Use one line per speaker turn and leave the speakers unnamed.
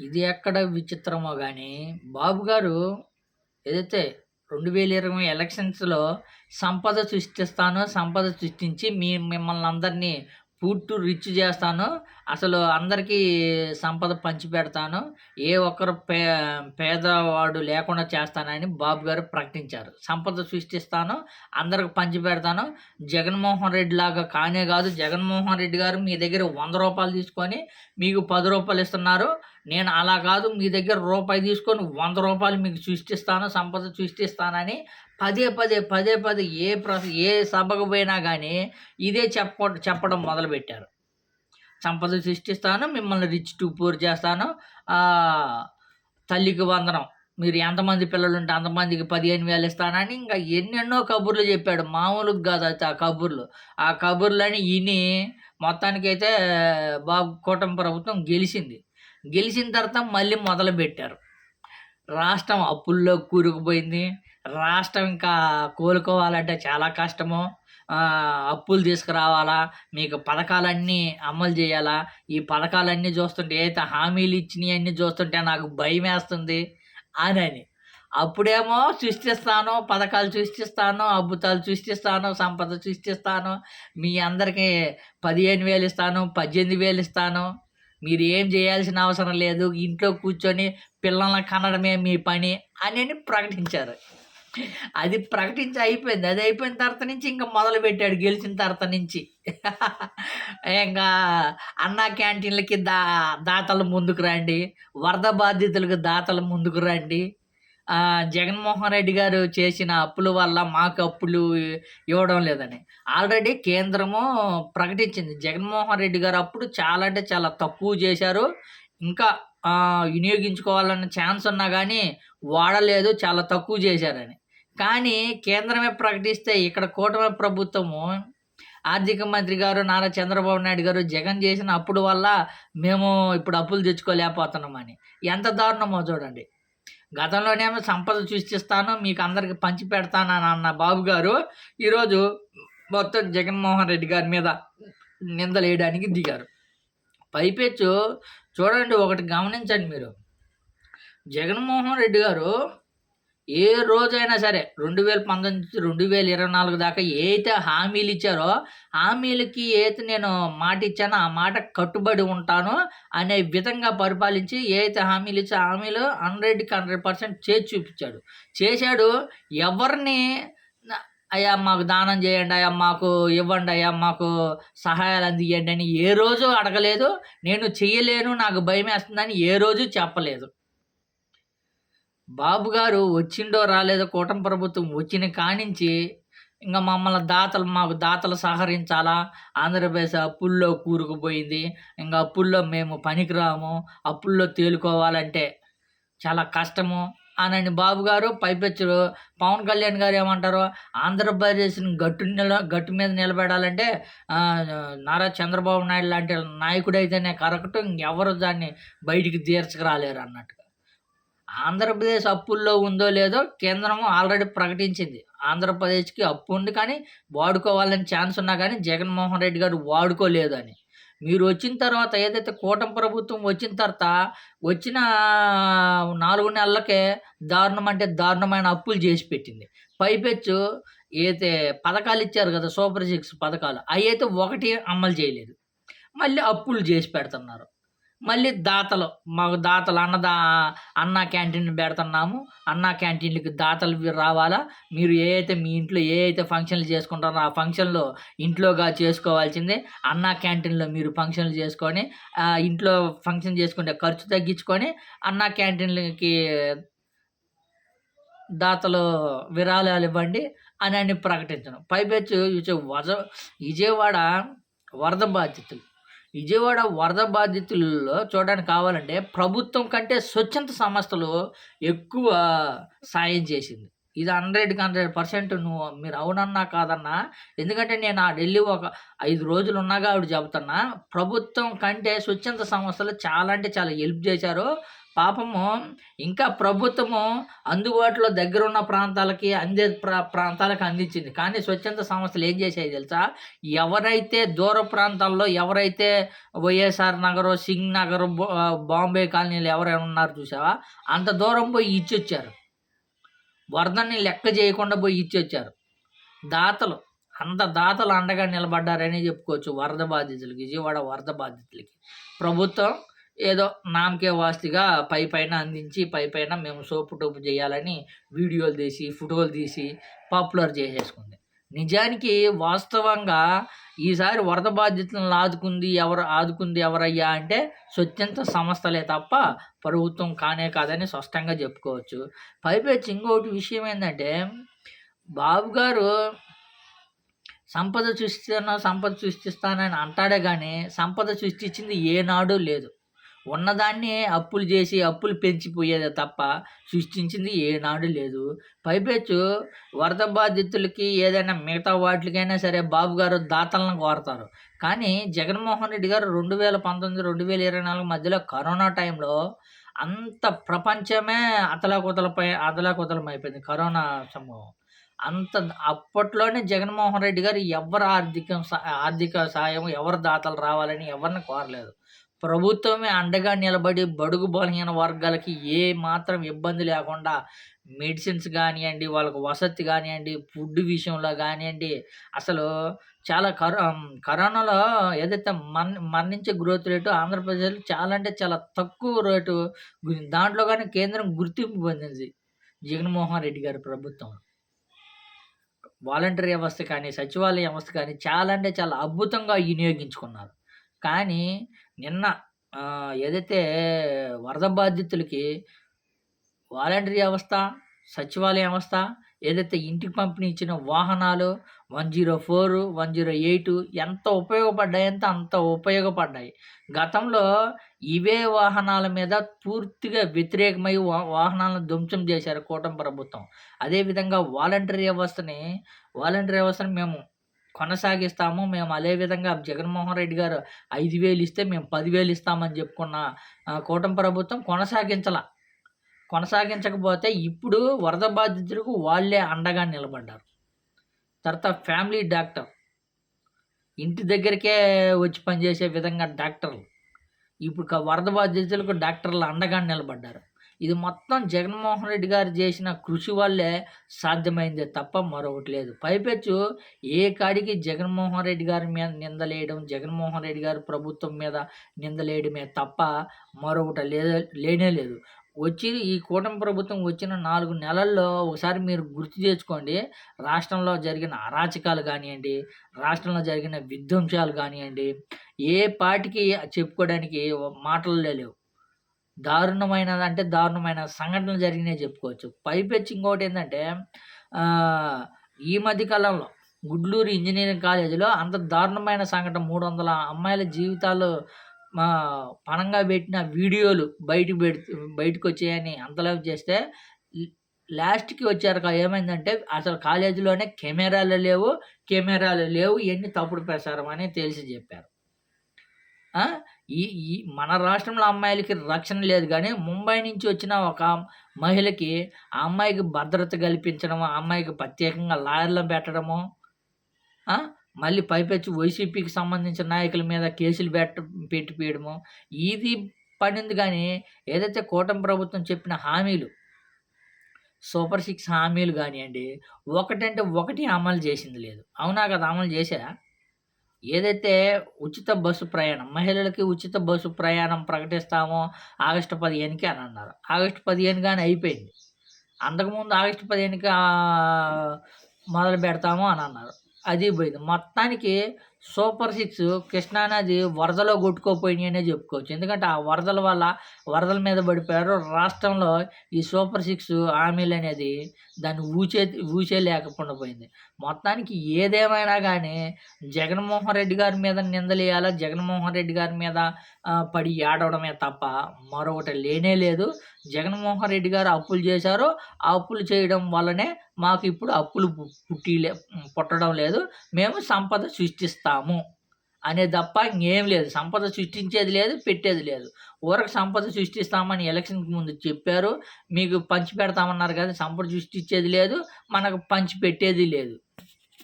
ఇది ఎక్కడ విచిత్రమో కానీ బాబు గారు ఏదైతే 2020 ఎలక్షన్స్‌లో సంపద సృష్టిస్తాను, సంపద సృష్టించి మీ మిమ్మల్ని అందరినీ పూర్తి రిచ్ చేస్తాను అసలు అందరికీ సంపద పంచిపెడతాను. ఏ ఒక్కరు పే పేదవాడు లేకుండా చేస్తానని బాబు గారు ప్రకటించారు. సంపద సృష్టిస్తాను, అందరికి పంచిపెడతాను. జగన్మోహన్ రెడ్డి లాగా కానే కాదు జగన్మోహన్ రెడ్డి గారు మీ దగ్గర వంద రూపాయలు తీసుకొని మీకు పది రూపాయలు ఇస్తున్నారు. నేను అలా కాదు మీ దగ్గర రూపాయి తీసుకొని వంద రూపాయలు మీకు సృష్టిస్తాను, సంపద సృష్టిస్తానని పదే, పదే, పదే, పదే ఏ ప్ర ఏ సభకు పోయినా కానీ ఇదే చెప్ప చెప్పడం మొదలుపెట్టారు. సంపద సృష్టిస్తాను, మిమ్మల్ని రిచ్ టు పూర్ చేస్తాను. తల్లికి వందనం. మీరు ఎంతమంది పిల్లలు ఉంటే అంతమందికి 15,000 ఇస్తానని ఇంకా ఎన్నెన్నో కబుర్లు చెప్పాడు. మామూలుగా కాదు అయితే ఆ కబుర్లు. ఆ కబుర్లని ఇని మొత్తానికైతే బాబు కూటమి ప్రభుత్వం గెలిచింది గెలిచిన తర్వాత మళ్ళీ మొదలు పెట్టారు రాష్ట్రం అప్పుల్లో కూరుకుపోయింది. రాష్ట్రం ఇంకా కోలుకోవాలంటే చాలా కష్టము. అప్పులు తీసుకురావాలా, మీకు పథకాలన్నీ అమలు చేయాలా ఈ పథకాలన్నీ చూస్తుంటే ఏదైతే హామీలు ఇచ్చినయన్నీ చూస్తుంటే నాకు భయమేస్తుంది అని అప్పుడేమో సృష్టిస్తాను, పథకాలు సృష్టిస్తాను, అద్భుతాలు సృష్టిస్తాను, సంపద సృష్టిస్తాను, మీ అందరికీ 15,000 ఇస్తాను, 18,000 ఇస్తాను. మీరు ఏం చేయాల్సిన అవసరం లేదు. ఇంట్లో కూర్చొని పిల్లల్ని కనడమే మీ పని అని ప్రకటించారు. అది ప్రకటించి అయిపోయింది. అది అయిపోయిన తర్వాత నుంచి ఇంకా మొదలు పెట్టాడు గెలిచిన తర్వాత నుంచి. ఇంకా అన్నా క్యాంటీన్‌లకి దా దాతలు ముందుకు రండి. వరద బాధితులకు దాతలు ముందుకు రండి. జగన్మోహన్ రెడ్డి గారు చేసిన అప్పుల వల్ల మాకు అప్పులు ఇవ్వడం లేదని. ఆల్రెడీ కేంద్రము ప్రకటించింది. జగన్మోహన్ రెడ్డి గారు అప్పుడు చాలా అంటే చాలా తక్కువ చేశారు. ఇంకా వినియోగించుకోవాలన్న ఛాన్స్ ఉన్నా కానీ వాడలేదు. చాలా తక్కువ చేశారని. కానీ కేంద్రమే ప్రకటిస్తే ఇక్కడ కూటమి ప్రభుత్వము ఆర్థిక మంత్రి గారు నారా చంద్రబాబు నాయుడు గారు జగన్ చేసిన అప్పుడు వల్ల మేము ఇప్పుడు అప్పులు తెచ్చుకోలేకపోతున్నామని. ఎంత దారుణమో చూడండి. గతంలోనేమో సంపద సృష్టిస్తాను, మీకు అందరికి పంచి పెడతానని అన్న బాబు గారు ఈరోజు మొత్తం జగన్మోహన్ రెడ్డి గారి మీద నిందలేయడానికి దిగారు. పైపెచ్చు చూడండి ఒకటి గమనించండి మీరు. జగన్మోహన్ రెడ్డి గారు ఏ రోజైనా సరే 2019 నుంచి 2024 దాకా ఏదైతే హామీలు ఇచ్చారో, హామీలకి ఏదైతే నేను మాట ఇచ్చానో ఆ మాట కట్టుబడి ఉంటాను అనే విధంగా పరిపాలించి ఏదైతే హామీలు ఇచ్చా హామీలు 100కి 100% చేసి చూపించాడు. చేశాడు. ఎవరిని అయ్యా మాకు దానం చేయండి, అయ్యా మాకు ఇవ్వండి, అయ్యా మాకు సహాయాలు అందియండి అని ఏ రోజు అడగలేదు. నేను చేయలేను నాకు భయమేస్తుందని ఏ రోజు చెప్పలేదు. బాబు గారు వచ్చిండో రాలేదో కూటమి ప్రభుత్వం వచ్చిన కానించి ఇంకా మమ్మల్ని దాతలు మాకు దాతలు సహకరించాలా, ఆంధ్రప్రదేశ్ అప్పుల్లో కూరుకుపోయింది. ఇంకా అప్పుల్లో మేము పనికిరాము. అప్పుల్లో తేలుకోవాలంటే చాలా కష్టము అనని బాబు గారు పైపెచ్చు పవన్ కళ్యాణ్ గారు ఏమంటారు, ఆంధ్రప్రదేశ్‌ని గట్టు నిల గట్టు మీద నిలబెట్టాలంటే నారా చంద్రబాబు నాయుడు లాంటి నాయకుడైతేనే కరెక్ట్. ఇంకెవరు దాన్ని బయటికి తీర్చకరాలేరు అన్నట్టు ఆంధ్రప్రదేశ్ అప్పుల్లో ఉందో లేదో కేంద్రం ఆల్రెడీ ప్రకటించింది. ఆంధ్రప్రదేశ్‌కి అప్పు ఉంది కానీ వాడుకోవాలని ఛాన్స్ ఉన్నా కానీ జగన్మోహన్ రెడ్డి గారు వాడుకోలేదు అని. మీరు వచ్చిన తర్వాత ఏదైతే కూటమి ప్రభుత్వం వచ్చిన తర్వాత వచ్చిన నాలుగు నెలలకే దారుణం అంటే దారుణమైన అప్పులు చేసి పెట్టింది. పైపెచ్చు అయితే పథకాలు ఇచ్చారు కదా! సూపర్ సిక్స్ పథకాలు అయితే ఒకటి అమలు చేయలేదు. మళ్ళీ అప్పులు చేసి పెడుతున్నారు. మళ్ళీ దాతలు మాకు దాతలు అన్నదా అన్నా క్యాంటీన్ పెడుతున్నాము. అన్న క్యాంటీన్‌లకి దాతలు రావాలా. మీరు ఏ అయితే మీ ఇంట్లో ఏ అయితే ఫంక్షన్‌లు చేసుకుంటారో ఆ ఫంక్షన్లో ఇంట్లోగా చేసుకోవాల్సిందే. అన్న క్యాంటీన్‌లో మీరు ఫంక్షన్‌లు చేసుకొని ఇంట్లో ఫంక్షన్ చేసుకుంటే ఖర్చు తగ్గించుకొని అన్నా క్యాంటీన్‌లకి దాతలు విరాళాలు ఇవ్వండి అనని ప్రకటించడం. పైపెచ్చు వజ విజయవాడ వరద బాధితులు. విజయవాడ వరద బాధితుల్లో చూడడానికి కావాలంటే ప్రభుత్వం కంటే స్వచ్ఛంద సంస్థలు ఎక్కువ సాయం చేసింది. ఇది 100కి 100% నువ్వు మీరు అవునన్నా కాదన్నా ఎందుకంటే నేను ఆ ఢిల్లీ ఒక ఐదు రోజులు ఉన్నాగా ఆవిడ చెబుతున్నా ప్రభుత్వం కంటే స్వచ్ఛంద సంస్థలు చాలా అంటే చాలా హెల్ప్ చేశారు. పాపము ఇంకా ప్రభుత్వము అందుబాటులో దగ్గర ఉన్న ప్రాంతాలకి అందే ప్రా ప్రాంతాలకు అందించింది. కానీ స్వచ్ఛంద సంస్థలు ఏం చేశాయి తెలుసా? ఎవరైతే దూర ప్రాంతాల్లో ఎవరైతే వైఎస్ఆర్ నగర్ సింగ్ నగర్ బాంబే కాలనీలు ఎవరైనా ఉన్నారు చూసావా? అంత దూరం పోయి ఇచ్చొచ్చారు. వరదని లెక్క చేయకుండా పోయి ఇచ్చొచ్చారు. దాతలు అంత దాతలు అండగా నిలబడ్డారని చెప్పుకోవచ్చు వరద బాధితులకి విజయవాడ వరద బాధితులకి. ప్రభుత్వం ఏదో నామకే వాస్తిగా పై పైన అందించి పై పైన మేము సోపు టోపు చేయాలని వీడియోలు తీసి ఫోటోలు తీసి పాపులర్ చేసేసుకుంది. నిజానికి వాస్తవంగా ఈసారి వరద బాధ్యతలను ఆదుకుంది ఎవరు ఆదుకుంది ఎవరయ్యా అంటే స్వచ్ఛంద సంస్థలే తప్ప ప్రభుత్వం కానే కాదని స్పష్టంగా చెప్పుకోవచ్చు. పైపెచ్చి ఇంకోటి విషయం ఏంటంటే బాబు గారు సంపద సృష్టిస్తాను సంపద సృష్టిస్తానని అంటాడే కానీ సంపద సృష్టించింది ఏనాడు లేదు. ఉన్నదాన్ని అప్పులు చేసి అప్పులు పెంచిపోయేదే తప్ప సృష్టించింది ఏనాడు లేదు. పైపెచ్చు వరద బాధితులకి ఏదైనా మిగతా వాటికైనా సరే బాబు గారు దాతలను కోరతారు. కానీ జగన్మోహన్ రెడ్డి గారు రెండు వేల పంతొమ్మిది రెండు వేల ఇరవై నాలుగు మధ్యలో కరోనా టైంలో అంత ప్రపంచమే అతలాకుతలపై అతలాకుతలం అయిపోయింది కరోనా సమూహం అంత అప్పట్లోనే జగన్మోహన్ రెడ్డి గారు ఎవరు ఆర్థిక ఆర్థిక సాయం ఎవరు దాతలు రావాలని ఎవరిని కోరలేదు. ప్రభుత్వమే అండగా నిలబడి బడుగు బలహీన వర్గాలకి ఏ మాత్రం ఇబ్బంది లేకుండా మెడిసిన్స్ కానివ్వండి వాళ్ళకు వసతి కానివ్వండి ఫుడ్ విషయంలో కానివ్వండి అసలు చాలా కరో కరోనాలో ఏదైతే మన్ మరణించే గ్రోత్ రేటు ఆంధ్రప్రదేశ్లో చాలా అంటే చాలా తక్కువ రేటు దాంట్లో కానీ కేంద్రం గుర్తింపు పొందింది జగన్మోహన్ రెడ్డి గారి ప్రభుత్వం. వాలంటరీ వ్యవస్థ కానీ సచివాలయ వ్యవస్థ కానీ చాలా అంటే చాలా అద్భుతంగా వినియోగించుకున్నారు. కానీ నిన్న ఏదైతే వరద బాధితులకి వాలంటరీ వ్యవస్థ సచివాలయ వ్యవస్థ ఏదైతే ఇంటికి పంపిణీ ఇచ్చిన వాహనాలు one zero four one zero eight ఎంత ఉపయోగపడ్డాయంటే అంత ఉపయోగపడ్డాయి. గతంలో ఇవే వాహనాల మీద పూర్తిగా వ్యతిరేకమై వాహనాలను ధ్వంసం చేశారు కూటమి ప్రభుత్వం. అదేవిధంగా వాలంటరీ వ్యవస్థని వాలంటరీ వ్యవస్థని మేము కొనసాగిస్తాము. మేము అదే విధంగా జగన్మోహన్ రెడ్డి గారు ఐదు వేలు ఇస్తే మేము పదివేలు ఇస్తామని చెప్పుకున్న కూటమి ప్రభుత్వం కొనసాగించాల. కొనసాగించకపోతే ఇప్పుడు వరద బాధితులకు వాళ్ళే అండగా నిలబడ్డారు. తర్వాత ఫ్యామిలీ డాక్టర్. ఇంటి దగ్గరికే వచ్చి పనిచేసే విధంగా డాక్టర్లు. ఇప్పుడు వరద బాధితులకు డాక్టర్లు అండగా నిలబడ్డారు. ఇది మొత్తం జగన్మోహన్ రెడ్డి గారు చేసిన కృషి వల్లే సాధ్యమైంది తప్ప మరొకటి లేదు. పైపెచ్చు ఏ కాడికి జగన్మోహన్ రెడ్డి గారి మీద నిందలేయడం జగన్మోహన్ రెడ్డి గారి ప్రభుత్వం మీద నిందలేయడమే తప్ప మరొకటి లే లేనే లేదు. వచ్చి ఈ కూటమి ప్రభుత్వం వచ్చిన నాలుగు నెలల్లో ఒకసారి మీరు గుర్తు తెచ్చుకోండి రాష్ట్రంలో జరిగిన అరాచకాలు కానివ్వండి రాష్ట్రంలో జరిగిన విధ్వంసాలు కానివ్వండి ఏ పాటికి చెప్పుకోవడానికి మాటలు లేవు. దారుణమైన అంటే దారుణమైన సంఘటనలు జరిగినాయి చెప్పుకోవచ్చు. పైపెచ్చి ఇంకోటి ఏంటంటే ఈ మధ్య కాలంలో గుడ్లూరు ఇంజనీరింగ్ కాలేజీలో అంత దారుణమైన సంఘటన మూడు వందల అమ్మాయిల జీవితాలు మా పణంగా పెట్టిన వీడియోలు బయటకు పెడి బయటకు వచ్చాయని అంతలా చేస్తే లాస్ట్కి వచ్చారు ఏమైందంటే అసలు కాలేజీలోనే కెమెరాలు లేవు కెమెరాలు లేవు ఇవన్నీ తప్పుడు ప్రసారం అని తెలిసి చెప్పారు. ఈ ఈ మన రాష్ట్రంలో అమ్మాయిలకి రక్షణ లేదు కానీ ముంబై నుంచి వచ్చిన ఒక మహిళకి ఆ అమ్మాయికి భద్రత కల్పించడము ఆ అమ్మాయికి ప్రత్యేకంగా లాయర్లు పెట్టడము మళ్ళీ పైపెచ్చి వైసీపీకి సంబంధించిన నాయకుల మీద కేసులు పెట్ట పెట్టిపోయడము. ఇది పడింది కానీ ఏదైతే కూటమి ప్రభుత్వం చెప్పిన హామీలు సూపర్ సిక్స్ హామీలు కానివ్వండి ఒకటంటే ఒకటి అమలు చేసింది లేదు. అవునా కదా? అమలు చేశారా? ఏదైతే ఉచిత బస్సు ప్రయాణం మహిళలకి ఉచిత బస్సు ప్రయాణం ప్రకటిస్తామో ఆగస్టు పదిహేనుకి అని అన్నారు. ఆగస్టు పదిహేను కానీ అయిపోయింది అంతకుముందు ఆగస్టు పదిహేనుకి మొదలు పెడతాము అని అన్నారు. అది పోయింది మొత్తానికి సూపర్ సిక్స్ కృష్ణానది వరదలో కొట్టుకోపోయినాయనే చెప్పుకోవచ్చు. ఎందుకంటే ఆ వరదల వల్ల వరదల మీద పడిపోయారు. రాష్ట్రంలో ఈ సూపర్ సిక్స్ హామీలు అనేది దాన్ని ఊచే ఊచే లేకుండా పోయింది మొత్తానికి ఏదేమైనా కానీ జగన్మోహన్ రెడ్డి గారి మీద నిందలేయాలా? జగన్మోహన్ రెడ్డి గారి మీద పడి ఏడవడమే తప్ప మరొకటి లేనే లేదు. జగన్మోహన్ రెడ్డి గారు అప్పులు చేశారు. ఆ అప్పులు చేయడం వల్లనే మాకు ఇప్పుడు అప్పులు పుట్టి పుట్టడం లేదు. మేము సంపద సృష్టిస్తాం. పెడతాము అనే తప్ప ఇంకేం లేదు. సంపద సృష్టించేది లేదు పెట్టేది లేదు. ఊరకు సంపద సృష్టిస్తామని ఎలక్షన్కి ముందు చెప్పారు. మీకు పంచి పెడతామన్నారు కదా సంపద సృష్టించేది లేదు మనకు పంచి పెట్టేది లేదు.